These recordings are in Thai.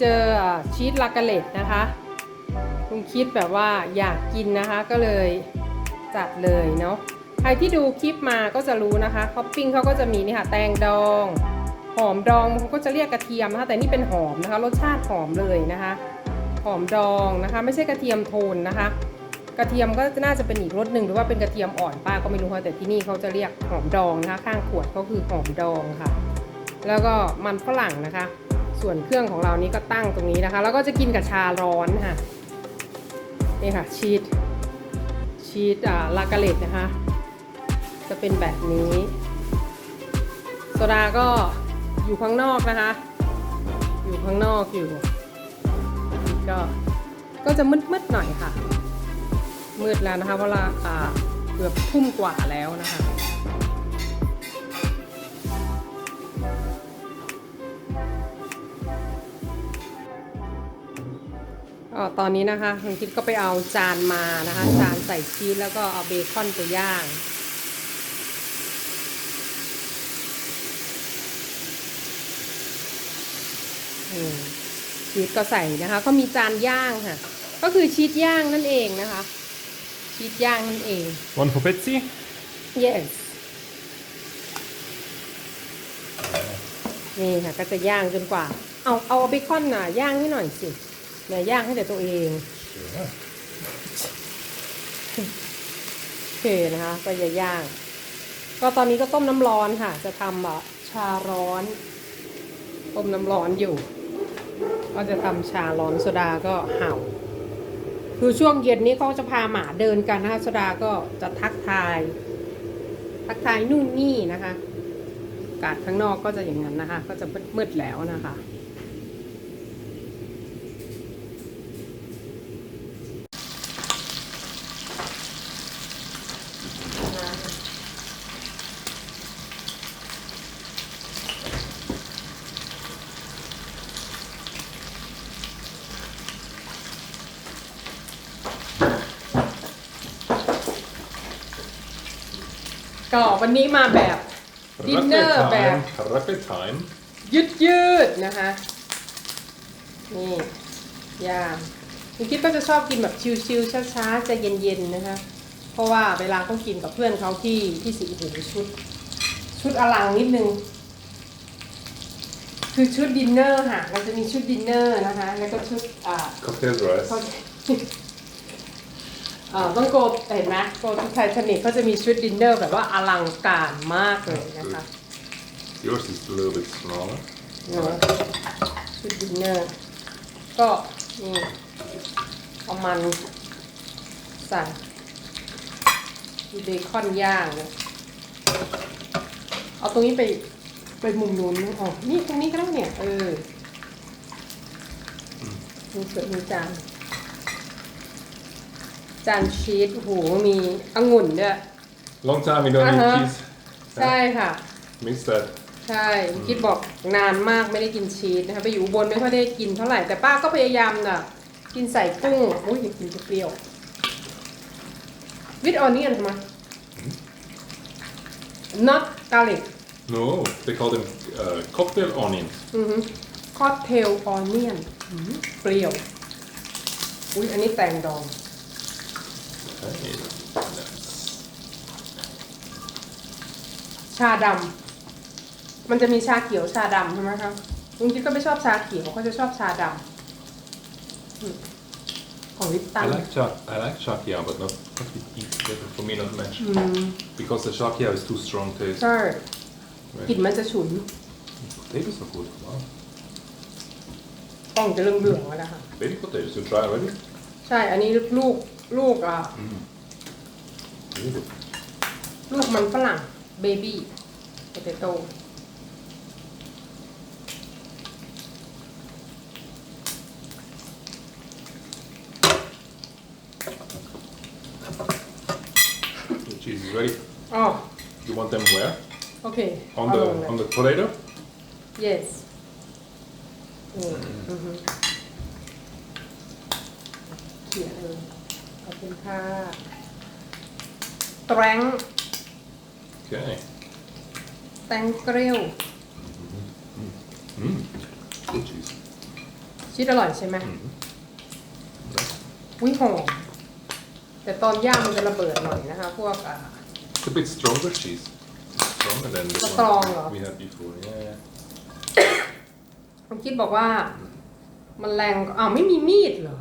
เจอชีสลากาเลตนะคะลุงคิดแบบว่าอยากกินนะคะก็เลยจัดเลยเนาะใครที่ดูคลิปมาก็จะรู้นะคะท็อปปิ้งเขาก็จะมีนี่ค่ะแตงดอง หอมดองเขาก็จะเรียกกระเทียมนะคะแต่นี่เป็นหอมนะคะ รสชาติหอมเลยนะคะ หอมดองนะคะ ไม่ใช่กระเทียมโทนนะคะ กระเทียมก็น่าจะเป็นอีกรสหนึ่งหรือว่าเป็นกระเทียมอ่อนป้าก็ไม่รู้ค่ะแต่ที่นี่เขาจะเรียกหอมดองนะคะ ข้างขวดก็คือหอมดองค่ะ แล้วก็มันฝรั่งนะคะ ส่วนเครื่องของเรานี้ก็ตั้งตรงนี้นะคะ แล้วก็จะกินกับชาร้อนค่ะนี่ค่ะชีสชีสอ่าลากาเลตนะคะ จะเป็นแบบนี้ โซดาก็อยู่ข้างนอกนะคะ อยู่ข้างนอกอยู่ ก็ก็จะมืดๆหน่อยค่ะ มืดแล้วนะคะเวลาอ่าเกือบทุ่มกว่าแล้วนะคะ ก็ตอนนี้นะคะคุณคิดก็ไปเอาจานมานะคะ จานใส่ชีสแล้วก็เอาเบคอนไปย่างอืมชีสก็ใส่นะคะ ก็มีจานย่างค่ะ ก็คือชีสย่างนั่นเองนะคะ ชีสย่างนั่นเอง One for Betsy. yes นี่ค่ะก็จะย่างจนกว่า เอาเอาเบคอนน่ะย่างให้หน่อยสิ เนี่ยย่างให้แต่ตัวเองโอเคนะคะ ก็จะย่าง ก็ตอนนี้ก็ต้มน้ำร้อนค่ะ จะทำแบบชาร้อน ต้มน้ำร้อนอยู่ ก็จะทำชาร้อนโซดาก็เห่า คือช่วงเย็นนี้เขาจะพาหมาเดินกันนะคะโซดาก็จะทักทาย ทักทายนู่นนี่นะคะอากาศข้างนอกก็จะอย่างนั้นนะคะ ก็จะมืดแล้วนะคะ ก็วันนี้มาแบบ ดินเนอร์แบบ time. Rapid time. ยืดยืดๆนะคะ นี่ย่างคุณคิดก็จะชอบกินแบบชิลๆช้าๆใจเย็นๆนะคะ เพราะว่าเวลาเขากินกับเพื่อนเขาที่ที่สีหูชุด ชุดอลังนิดนึง คือชุดดินเนอร์ค่ะเราจะมีชุดดินเนอร์นะคะ แล้วก็ชุดอ่า Cocktail dress. เขาเอ่อต้องโกเห็นไหมโกทุกไททานิกเขาจะมีชุดดินเนอร์แบบว่าอลังการมากเลยนะคะ Yours is a little bit smaller. เนาะชุดดินเนอร์ ก็นี่เอามันใส่มีเบคอนย่างนะเอาตรงนี้ไปไปมุมนู้นอ๋อนี่ตรงนี้ก็ได้เนี่ย เออมีเสือมีจาน จานชีสโอ้โหมีองุ่นด้วย Long time we don't Uh-huh. eat cheese. ใช่ค่ะ Miss that. ใช่คิดบอกนานมากไม่ได้กินชีสนะคะไปอยู่อุบนไม่ค่อยได้กินเท่าไหร่แต่ป้าก็พยายามน่ะกินใส่กุ้งอุ้ยอยากกินเปรี้ยววิดออนนี่ทำไม not garlic No, they call them uh, cocktail onions. อือฮึคอ t เทลออนเนียนเปรี้ยว อุ้ยอันนี้แตงดอง Okay. Nice. ชาดำมันจะมีชาเขียวชาดำใช่ไหมคะลุงคิดก็ไม่ชอบชาเขียวเขาจะชอบชาดำอืมของลิปตั I น like shark. I like sharkia, but not, not with eat. For me, not much. อืม Because the sharkia is too strong taste. ใช่ Right. กลิ่นมันจะฉุน Potatoes are good. Wow. กล้องจะเรื่องเหลืองๆแล้วนะคะ Baby potatoes. You try already? ใช่ อันนี้ลูก ลูกอ่ะ Really good. ลูกมันฝรั่งเบบี้โปเตโต้ The cheese is ready. อ๋อ You want them where? โอเค On เอา the ลงเลย on the potato? yes นี่อือฮึเขียนเลย ขอบคุณค่ะแตง Okay. แตงเกลียวชีสอร่อยใช่ไหม Mm. อุ้ยหอมแต่ตอนย่างมันจะระเบิดหน่อยนะคะ พวกอ่า It's a bit stronger cheese. Stronger than the Strong, one huh? we had before. Yeah, yeah. คุณคิดบอกว่า มันแรงอ้าวไม่มีมีดเหรอ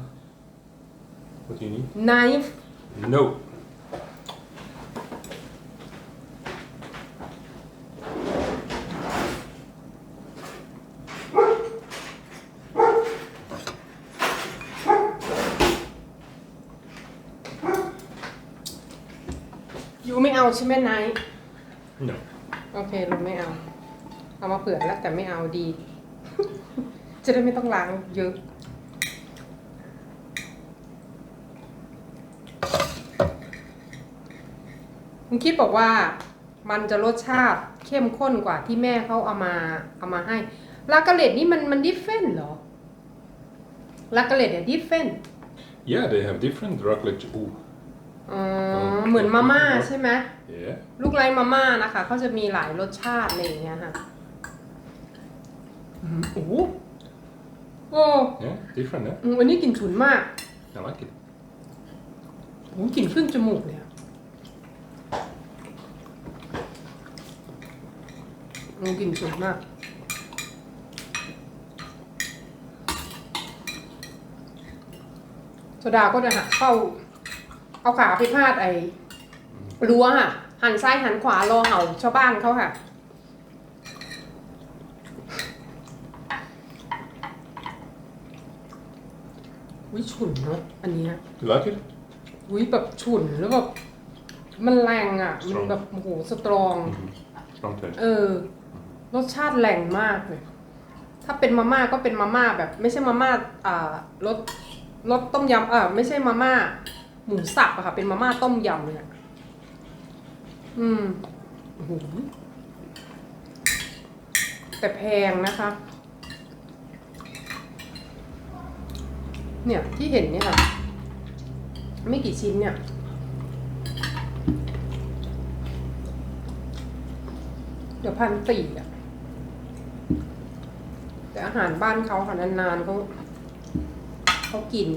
What do you need? knife No. you ไม่เอาใช่ไหม knife No. โอเคลุงไม่เอา เอามาเผื่อแล้วแต่ไม่เอาดี จะได้ไม่ต้องล้างเยอะ คุณคิดบอกว่ามันจะรสชาติเข้มข้นกว่าที่แม่เขาเอามาเอามาให้ลากาเลตนี่มันมันดิฟเฟนเหรอลากาเลตเนี่ยดิฟเฟน Yeah, they have different raclette. Ooh. อ๋อเหมือนมาม่าใช่ไหม Yeah. ลูกไร้มาม่านะคะเขาจะมีหลายรสชาติอะไรอย่างเงี้ยค่ะอืมโอ้โหโอ้ Yeah, different, yeah? อืมอันนี้กลิ่นฉุนมาก I like it. โอ้โหกลิ่นขึ้นจมูกเลยอะ โอ้กลิ่นฉุนมากโซดาก็จะหักเข้า เอาขาไปพาดไอ้รั้วค่ะ หันซ้ายหันขวารอเห่าชาวบ้านเขาค่ะ วิฉุนเนาะอันเนี้ย You like it? วิแบบฉุนแล้วแบบมันแรงอะ มัน Strong แบบโอ้โหสตรอง Strong taste. เออ รสชาติแรงมากเลย ถ้าเป็นมาม่าก็เป็นมาม่าแบบ ไม่ใช่มาม่าอ่ารสรสต้มยำอ่าไม่ใช่มาม่า หมูสับอะค่ะ เป็นมาม่าต้มยำเลยอะอืมโอ้โหแต่แพงนะคะ เนี่ยที่เห็นเนี่ยค่ะ ไม่กี่ชิ้นเนี่ยเดี๋ยวพันสี่อะ อาหารบ้านเขาค่ะนานๆเขาเขากิน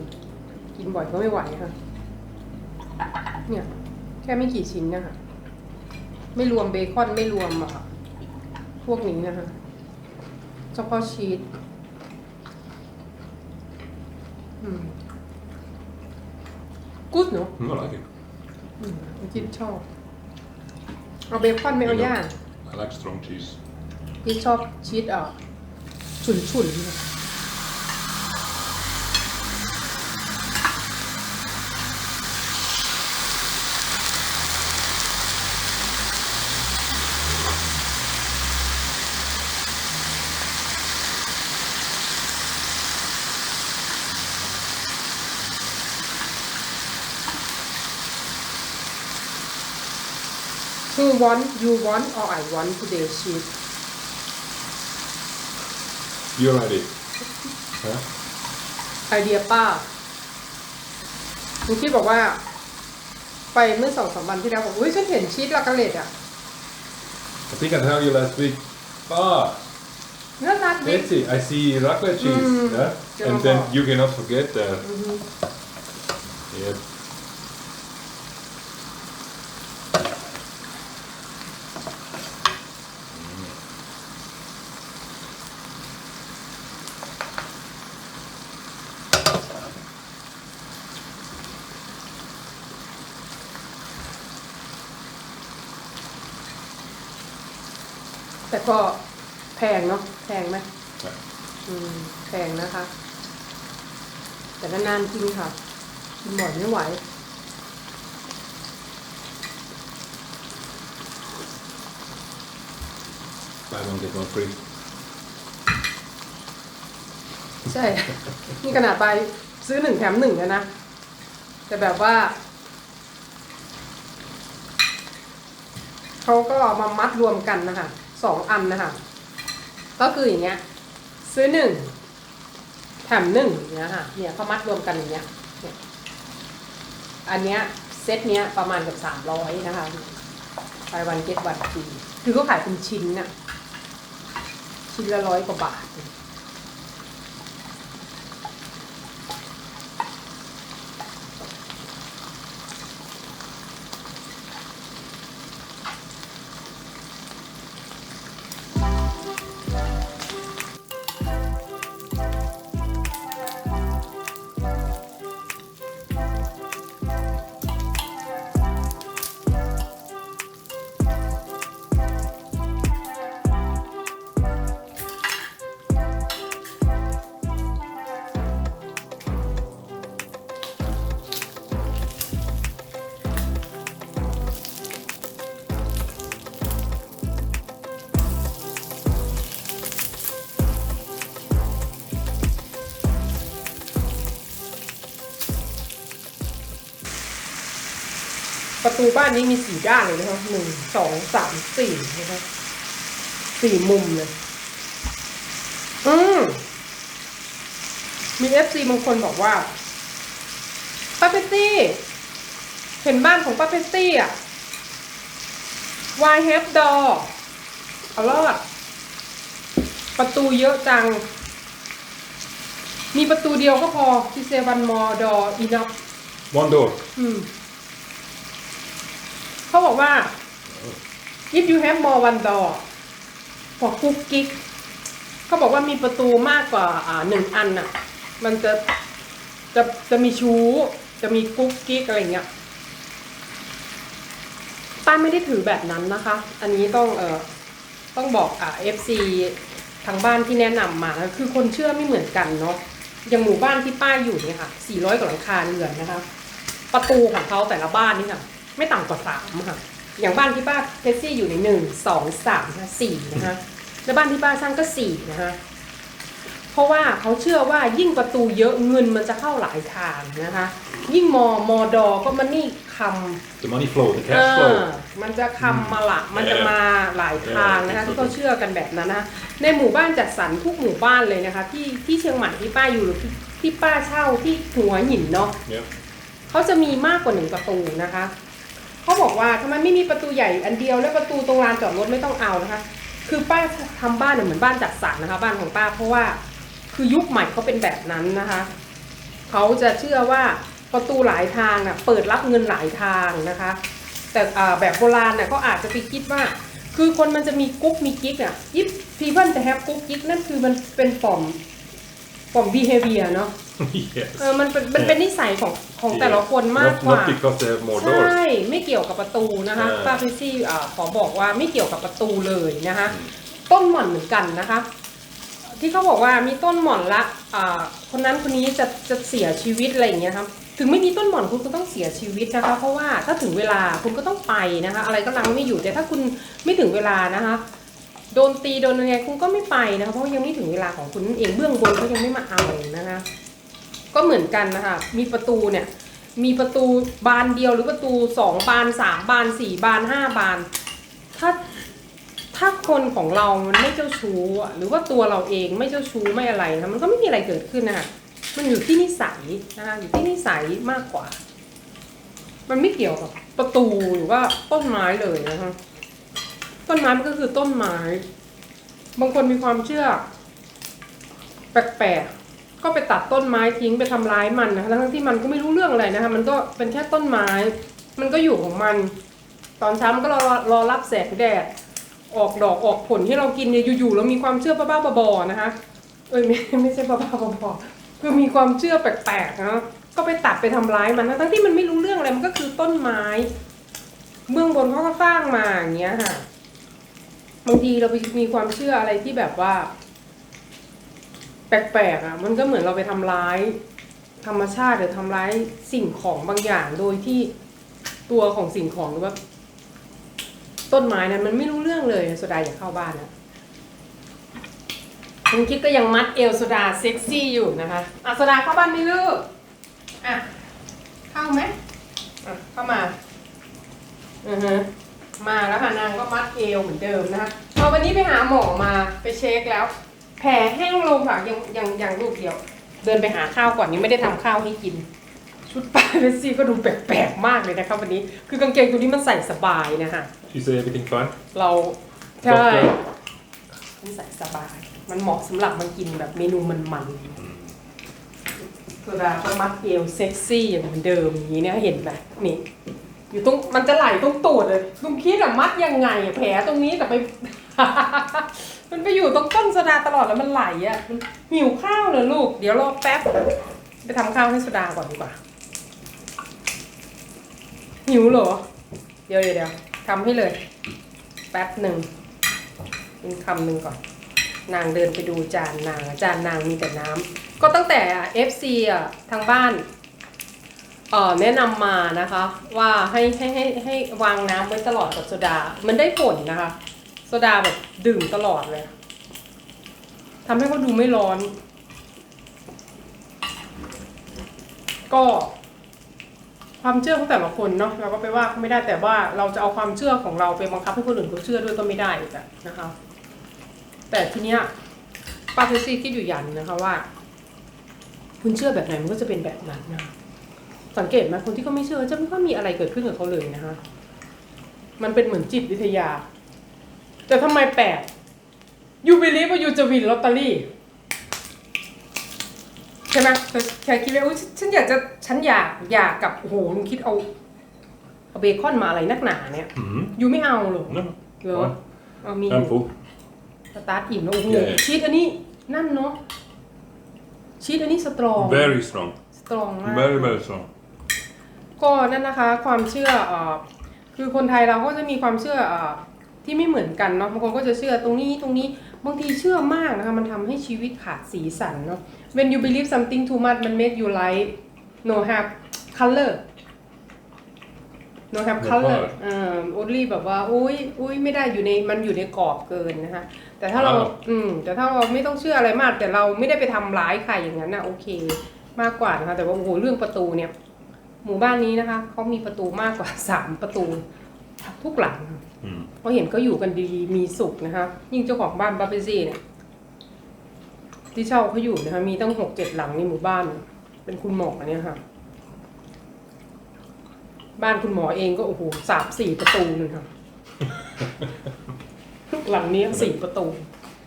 กินบ่อยก็ไม่ไหวค่ะ เนี่ย แค่ไม่กี่ชิ้นนะคะไม่รวมเบคอนไม่รวมอะค่ะ พวกนี้นะคะเฉพาะชีสอืมกู๊ดเนาะ Mm, I like it. อืมคิดชอบ เอาเบคอนไม่เอาย่าง I like strong cheese. พี่ชอบชีสอะ ฉุนฉุนๆเนี่ย Who want you want or I want today cheese You like it? Huh? ไอเดียป้าคุณคิดบอกว่า ไปเมื่อสองสามวันที่แล้วบอกอุ้ยฉันเห็นชีสลากาเลตอะ I think I told you last week. Ah, น่ารักดิ Betsy, I see raclette cheese. Mm. Yeah? Yeah, And then Papa. you cannot forget that. Yep. แต่ก็ แพงเนาะแพงไหม Yeah. อืมแพงนะคะ แต่นานๆกินค่ะกินบ่อยไม่ไหว Buy one, get one free. ใช่ นี่ขนาดไปซื้อหนึ่งแถมหนึ่งแล้วนะ แต่แบบว่า เขาก็เอามามัดรวมกันนะคะ สองอันนะคะ ก็คืออย่างเงี้ย ซื้อหนึ่งแถมหนึ่งอย่างเงี้ยค่ะ เนี่ยเขามัดรวมกันอย่างเงี้ยเนี่ยอันเนี้ยเซตเนี้ยประมาณกับสามร้อยนะคะไปวันเก็ตวันฟรีคือเขาขายเป็นชิ้นน่ะ ชิ้นละร้อยกว่าบาท ประตูบ้านนี้มีสี่ด้านเลยนะคะหนึ่งสองสามสี่นะคะสี่มุมเลยอืมมีเอฟซีบางคนบอกว่าป้าเพตตี้ เห็นบ้านของป้าเพตตี้อะ Why have door เอารอด ประตูเยอะจัง มีประตูเดียวก็พอที่เซวันมอดออีนับ One door. อืม เขาบอกว่า if you have more one door for cook gig เขาบอกว่ามีประตูมากกว่าหนึ่งอันน่ะ มันจะจะจะมีชู้ จะมีกุ๊กกิ๊กอะไรเงี้ยป้าไม่ได้ถือแบบนั้นนะคะ อันนี้ต้องเอ่อต้องบอกอ่า FC ทางบ้านที่แนะนำมานะคือคนเชื่อไม่เหมือนกันเนาะอย่างหมู่บ้านที่ป้าอยู่เนี่ยค่ะ 400 กว่าหลังคาเรือนนะคะ ประตูของเขาแต่ละบ้านนี่ค่ะ ไม่ต่ำกว่าสามค่ะอย่างบ้านที่ป้าเพชซี่อยู่ในหนึ่งสองสามนะสี่นะคะแล้วบ้านที่ป้าสร้างก็สี่นะคะเพราะว่าเขาเชื่อว่ายิ่งประตูเยอะเงินมันจะเข้าหลายทางนะคะ ยิ่งมอมอดอก็มันนี่คำ The money flow, the เอ cash อ flow. มันจะคำมาละมันจะมาหลายทางนะคะเออที่เขาเชื่อกันแบบนั้นนะคะในหมู่บ้านจัดสรรทุกหมู่บ้านเลยนะคะ ที่ที่เชียงใหม่ที่ป้าอยู่หรือที่ที่ป้าเช่าที่หัวหินเนาะ Yeah. เขาจะมีมากกว่าหนึ่งประตูนะคะ เขาบอกว่าทำไมไม่มีประตูใหญ่อันเดียวแล้วประตูตรงลานจอดรถไม่ต้องเอานะคะ คือป้าทำบ้านเนี่ยเหมือนบ้านจัดสรรนะคะ บ้านของป้าเพราะว่าคือยุคใหม่เขาเป็นแบบนั้นนะคะเขาจะเชื่อว่าประตูหลายทางน่ะเปิดรับเงินหลายทางนะคะ แต่อ่าแบบโบราณน่ะก็อาจจะไปคิดว่า คือคนมันจะมีกุ๊กมีกิ๊กอะยิปพีเพิลจะแฮปกุ๊กกิ๊กนั่นคือมันเป็นฟอร์มฟอร์ม behavior เนาะ เออมันเป็นมันเป็นนิสัยของของแต่ละคนมาก Not, กว่า not because they have more ใช่ doors. ไม่เกี่ยวกับประตูนะคะเออป้าพิซี่อ่าขอบอกว่าไม่เกี่ยวกับประตูเลยนะคะอืมต้นหม่อนเหมือนกันนะคะ ที่เขาบอกว่ามีต้นหม่อนละอ่าคนนั้นคนนี้จะจะเสียชีวิตอะไรอย่างเงี้ยครับถึงไม่มีต้นหม่อนคุณก็ต้องเสียชีวิตนะคะ เพราะว่าถ้าถึงเวลาคุณก็ต้องไปนะคะ อะไรก็ลังไม่อยู่แต่ถ้าคุณไม่ถึงเวลานะคะโดนตีโดนอะไรคุณก็ไม่ไปนะคะเพราะว่ายังไม่ถึงเวลาของคุณนั่นเองเบื้องบนเขายังไม่มาเอานะคะ ก็เหมือนกันนะคะ มีประตูเนี่ย มีประตูบานเดียวหรือประตูสองบานสามบานสี่บานห้าบาน ถ้าถ้าคนของเรามันไม่เจ้าชู้หรือว่าตัวเราเองไม่เจ้าชู้ไม่อะไรนะมันก็ไม่มีอะไรเกิดขึ้นนะคะมันอยู่ที่นิสัยนะคะอยู่ที่นิสัยมากกว่า มันไม่เกี่ยวกับประตูหรือว่าต้นไม้เลยนะคะต้นไม้มันก็คือต้นไม้ บางคนมีความเชื่อ แปลกๆ ก็ไปตัดต้นไม้ทิ้งไปทำร้ายมันนะคะทั้งที่มันก็ไม่รู้เรื่องอะไรนะคะ มันก็เป็นแค่ต้นไม้ มันก็อยู่ของมัน ตอนเช้ามันก็รอรอรับแสงแดด ออกดอกออกผลให้เรากินเนี่ยอยู่ๆเรามีความเชื่อบ้าๆบอๆนะคะ เอ้ยไม่ไม่ใช่บ้าๆบอๆคือมีความเชื่อแปลกๆนะก็ไปตัดไปทำร้ายมันนะทั้งที่มันไม่รู้เรื่องอะไรมันก็คือต้นไม้เบื้องบนเขาก็สร้างมาอย่างเงี้ยค่ะบางทีเราไปมีความเชื่ออะไรที่แบบว่า แปลกๆอะมันก็เหมือนเราไปทำร้าย ธรรมชาติหรือทำร้ายสิ่งของบางอย่างโดยที่ตัวของสิ่งของหรือว่า ต้นไม้นั้นมันไม่รู้เรื่องเลยโซดาอยากเข้าบ้านนะคุณคิดก็ยังมัดเอวโซดาเซ็กซี่อยู่นะคะอะโซดาเข้าบ้านไหมลูกอะเข้าไหมอะเข้ามาอือฮะมาแล้วค่ะนางก็มัดเอวเหมือนเดิมนะคะพอวันนี้ไปหาหมอมาไปเช็คแล้ว แผลแห้งลงค่ะยังยังยังลูกเดียว เดินไปหาข้าวก่อนยังไม่ได้ทำข้าวให้กิน ชุดป้าเบสซี่ก็ดูแปลกๆมากเลยนะครับวันนี้ คือกางเกงตัวนี้มันใส่สบายนะคะ She say everything fine? เราใช่ Doctor? มันใส่สบาย มันเหมาะสำหรับมันกินแบบเมนูมันๆโซดาก็มัดเอวเซ็กซี่อย่างเหมือนเดิมอย่างนี้เนี่ยเห็นไหมนี่อยู่ตรงมันจะไหลตรงตูดเลยลุงคิดอะมัดยังไงอะแผลตรงนี้แต่ไป มันไปอยู่ตรงต้นโซดาตลอดแล้วมันไหลอะมันหิวข้าวเลยลูก เดี๋ยวรอแป๊บ ไปทำข้าวให้โซดาก่อนดีกว่า หิวเหรอ เดี๋ยวเดี๋ยวเดี๋ยวทำให้เลย แป๊บหนึ่งกินคำหนึ่งก่อน นางเดินไปดูจานนางจานนางมีแต่น้ำก็ตั้งแต่ FC อะทางบ้านเอ่อแนะนำมานะคะ ว่าให้ให้ให้ให้วางน้ำไว้ตลอดกับโซดา มันได้ผลนะคะ โซดาแบบดื่มตลอดเลยทำให้เขาดูไม่ร้อน ก็ ความเชื่อของแต่ละคนเนาะเราก็ไปว่าไม่ได้แต่ว่าเราจะเอาความเชื่อของเราไปบังคับให้คนอื่นเขาเชื่อด้วยก็ไม่ได้อีกอะนะคะ แต่ทีเนี้ยป้าเทซี่คิดอยู่อย่างหนึงนะคะว่า คุณเชื่อแบบไหนมันก็จะเป็นแบบนั้นนะสังเกตไหมคนที่เขาไม่เชื่อจะไม่ค่อยมีอะไรเกิดขึ้นกับเขาเลยนะคะ มันเป็นเหมือนจิตวิทยา แต่ทำไมแปลกยูบิลีว่ายูจะวินลอตเตอรี่ใช่ไหมแต่แค่คิดว่าอุ๊ยฉันอยากจะฉันอยากอยากกับโอ้โหลุงคิดเอาเอาเบคอนมาอะไรนักหนาเนี่ย Mm. ยูไม่เอาหรอ No. เหรอเอามี I'm full. สตาร์ทอิ่มแล้วโอ้โหใหญ่ชีสอันนี้นั่นเนาะชีสอันนี้สตรอง Very strong. สตรองมาก Very, very strong. ก็นั่นนะคะ ความเชื่อเอ่อคือคนไทยเราก็จะมีความเชื่อเอ่อ ที่ไม่เหมือนกันเนาะบางคนก็จะเชื่อตรงนี้ตรงนี้บางทีเชื่อมากนะคะมันทำให้ชีวิตขาดสีสันเนาะ when you believe something too much มัน make you like no have color no have No color color เอ่อ only แบบว่าอุ้ยอุ้ยไม่ได้อยู่ในมันอยู่ในกรอบเกินนะคะแต่ถ้าเราอ่าอืมแต่ถ้าเราไม่ต้องเชื่ออะไรมาก แต่เราไม่ได้ไปทำร้ายใครอย่างนั้นนะโอเคมากกว่านะคะแต่ว่าโอ้โหเรื่องประตูเนี่ย หมู่บ้านนี้นะคะเขามีประตูมากกว่าสามประตูทุกหลัง Mm. เพราะเห็นเขาอยู่กันดีมีสุขนะคะ ยิ่งเจ้าของบ้านบาเปซี่เนี่ยที่เช่าเขาอยู่นะคะ มีตั้งหกเจ็ดหลังในหมู่บ้าน เป็นคุณหมอเนี่ยค่ะ บ้านคุณหมอเองก็โอ้โหสามสี่ประตูนึงค่ะ หลังนี้สี่ประตู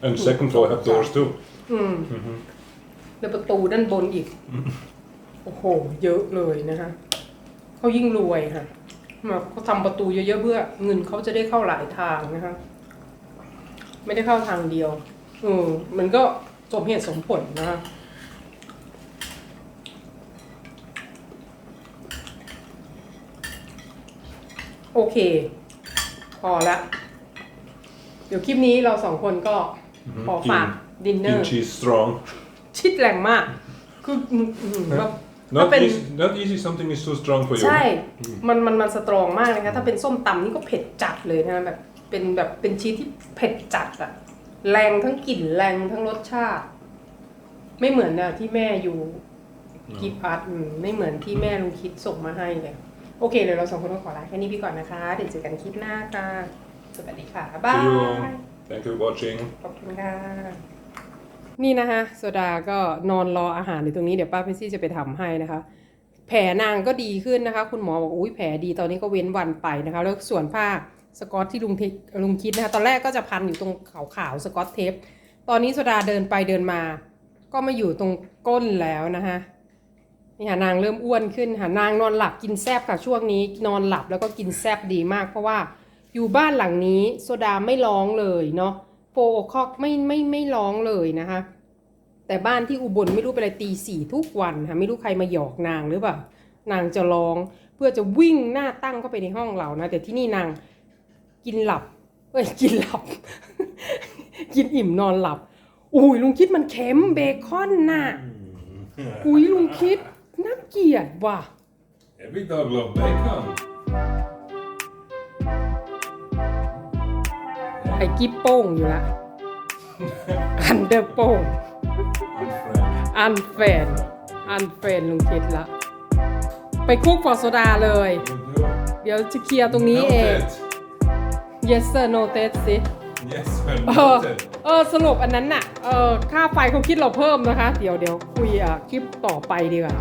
And second floor have doors too. อืม Mhm. แล้วประตูด้านบนอีก โอ้โห เยอะเลยนะคะ เขายิ่งรวยค่ะมา เขาทำประตูเยอะๆเพื่อ เงินเขาจะได้เข้าหลายทางนะคะไม่ได้เข้าทางเดียวอืมมันก็สมเหตุสมผลนะคะโอเค พอละ เดี๋ยวคลิปนี้เราสองคนก็ขอฝากดินเนอ In ร์ cheese strong. ชิดแรงมาก คืออืมอื มแบบ Not Open. easy, not easy something is too strong for you. ใช่ มันมันมันสตรองมากเลยนะถ้าเป็นส้มตำนี่ก็เผ็ดจัดเลยนะแบบเป็นแบบเป็นชีสที่เผ็ดจัดอะแรงทั้งกลิ่นแรงทั้งรสชาติ ไม่เหมือนนะที่แม่อยู่กิฟต์อาร์ตไม่เหมือนที่แม่ลุงคิดส่งมาให้เลย โอเคเดี๋ยวเราสองคนต้องขอลาแค่นี้พี่ก่อนนะคะ เดี๋ยวเจอกันคลิปหน้าค่ะ สวัสดีค่ะบ๊าย See you. บาย Thank you for watching. ขอบคุณค่ะ นี่นะคะโซดาก็นอนรออาหารอยู่ตรงนี้เดี๋ยวป้าเพชซี่จะไปทำให้นะคะ แผลนางก็ดีขึ้นนะคะ คุณหมอบอกอุ้ยแผลดีตอนนี้ก็เว้นวันไปนะคะ แล้วส่วนผ้าสกอตที่ลุงลุงคิดนะคะ ตอนแรกก็จะพันอยู่ตรงขาวๆสกอตเทปตอนนี้โซดาเดินไปเดินมา ก็มาอยู่ตรงก้นแล้วนะคะนี่ค่ะนางเริ่มอ้วนขึ้นค่ะนางนอนหลับกินแซบค่ะช่วงนี้นอนหลับแล้วก็กินแซบดีมาก เพราะว่าอยู่บ้านหลังนี้โซดาไม่ร้องเลยเนาะ โฟโอคอกไม่ไม่ไม่ร้องเลยนะคะ แต่บ้านที่อุบลไม่รู้เป็นอะไรตีสี่ทุกวันค่ะไม่รู้ใครมาหยอกนางหรือเปล่านางจะร้องเพื่อจะวิ่งหน้าตั้งเข้าไปในห้องเรานะ แต่ที่นี่นางกินหลับเอ้ยกินหลับ กินอิ่มนอนหลับ อุ้ยลุงคิดมันเค็มเบคอนน่ะอุ้ยลุงคิดน่าเกลียดว่ะ Every dog love bacon. ไอ้กิ๊บโป้งอยู่ละอันเดอร์โป้ง Unfriend. อันแฟน อันแฟนลุงคิดละ ไปคุกฟอร์โซดาเลย เดี๋ยวจะเคลียร์ตรงนี้เอง Noted. yes sir noted สิ Yes, well เออ noted. เออสรุปอันนั้นน่ะ เออค่าไฟเขาคิดเราเพิ่มนะคะ เดี๋ยวเดี๋ยวคุยอะคลิปต่อไปดีกว่า